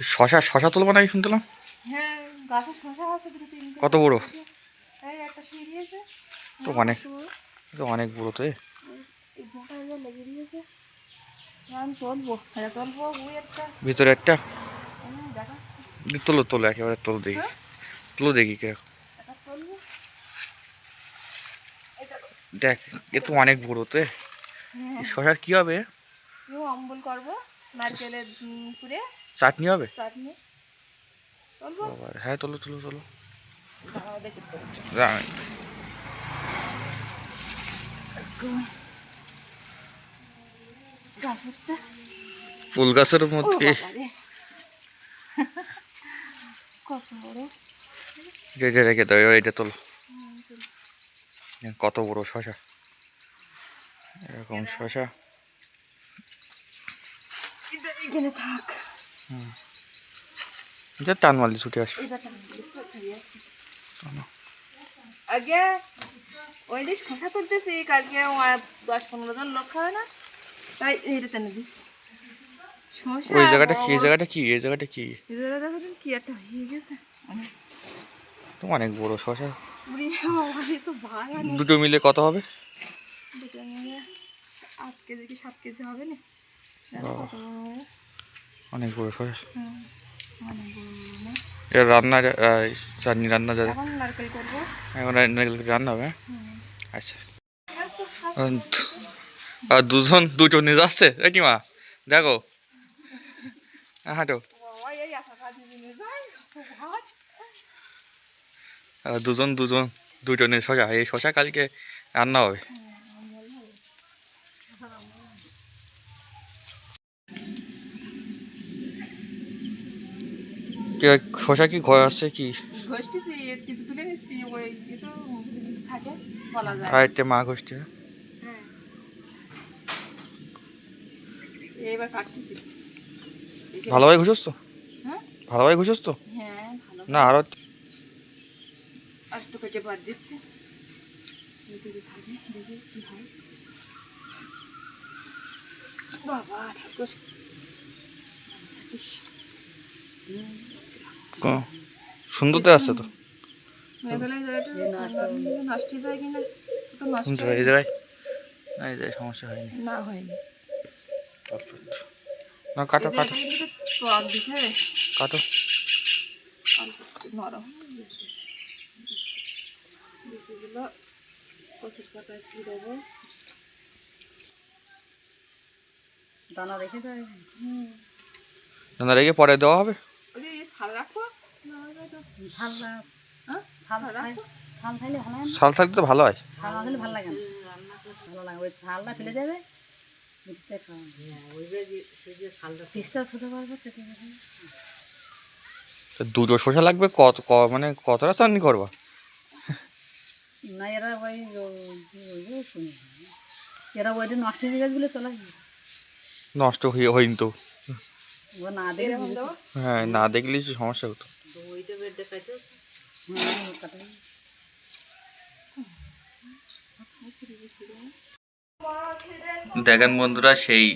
শশা শশা তুলবো নাকি শুনছিলাম হ্যাঁ কত বড়? তো অনেক তো অনেক বড় তো ভিতরে একটা? তোলো তোলো একেবারে তোলো দেখি। তোলো দেখি কীরকম দেখ এ তো অনেক বড় তো। হ্যাঁ। শশার কি হবে? অম্বল করব নারকেলের পুরে। চাটনি হবে? চাটনি। হ্যাঁ তোলো তোলো গাছেরটা? ফুল গাছের মধ্যে। যে রেখে দাও এটা তোলো। কত বড় শশা? এরকম শশা। এখানে থাক। যা টান মারলি ছুটে আসবে। এটা আগে ওই দিস খোসা তুলতেছি কালকে দশ পনেরো জন লোক খাবে না তাই এইটা টেনে দিস। ওই জায়গাটা কি? এই জায়গাটা কি? এই জায়গাটা কি? এই জায়গাটা কি একটা হয়ে গেছে। অনেক তো অনেক বড় শশা দুটো মিলে কত হবে? দুটো মিলে আট কেজি কি সাত কেজি হবে না। অনেক বড় না। এর রান্না যা- চাটনি রান্না যাবে। এখন নারকেল করব। এখন নারকেল রান্না হবে? হ্যাঁ? আচ্ছা। আর দুজন দুটো নিয়ে যাচ্ছে? এই মা? দেখো। হাঁটো। দুজন দুজন দুটো নিয়ে শশা। এই শশা কালকে রান্না হবে। কি হয়, কি আসছে কি? ঘষতেছি কিন্তু তুলে নিচ্ছি ওই তো কিন্তু থাকে বলা যায়। আর একটা মা হ্যাঁ। এবার কাটতেছি। ভালোভাবে ঘুষোস তো? হ্যাঁ? ভালোভাবে ঘুষোস তো? হ্যাঁ না আরও আর একটু কেটে বাদ দিচ্ছি। দেখি কি হয়। বাবা ঠাকুর। সুন্দর তো আছে তো। হয়ে যায় এই এই সমস্যা হয়নি। না হয়নি। না কাটো কাটো। কাটো। নরম বিচিগুলো কচুর দেবো দানা রেখে দেয়। হুম না রেখে পরে দেওয়া হবে? ছাল রাখব শাল থাকলে তো ভালো হয় ছাল না থাকলে ভালো লাগে না। ভালো লাগে ওই ছালটা ফেলে যাবে তো দুটো শসা লাগবে কত ক- মানে কতটা চাটনি করবা? না এরা ওই এরা ওই দিন নষ্ট হয়ে গেছগুলো চলে নষ্ট হয়ে হয়নি তো। না দেখলে দেবো হ্যাঁ না দেখলেই সমস্যা হতো। হ্যাঁ। দেখেন বন্ধুরা, সেই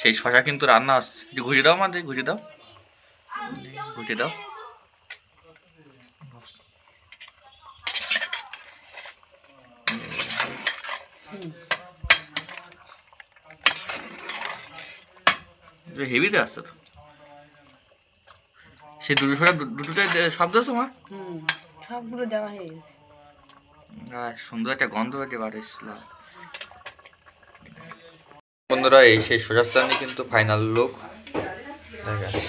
সেই শশা কিন্তু রান্না আসছে একটু ঘুরিয়ে দাও আমাদের ঘুরিয়ে দাও। ঘুরিয়ে দাও। হেভিতে আসছে তো। সেই দুটো শশা দু- দুটোতে দে- শব্দ আছে মা? সবগুলো দেওয়া হয়ে গেছে। সুন্দর একটা গন্ধ হতে বার এসেছিল। বন্ধুরা এই সেই সোজার চাটনি কিন্তু ফাইনাল লুক দেখেন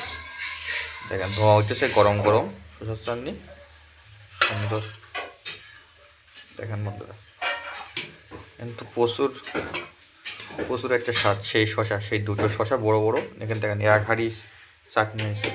দেখেন ধোয়া হইতেছে গরম গরম সোজার চাটনি সুন্দর দেখেন বন্ধুরা কিন্তু প্রচুর প্রচুর একটা স্বাদ। সেই শশা সেই দুটো শশা বড় বড়। এখানে দেখেন এক হাঁড়ি চাটনি হয়েছে।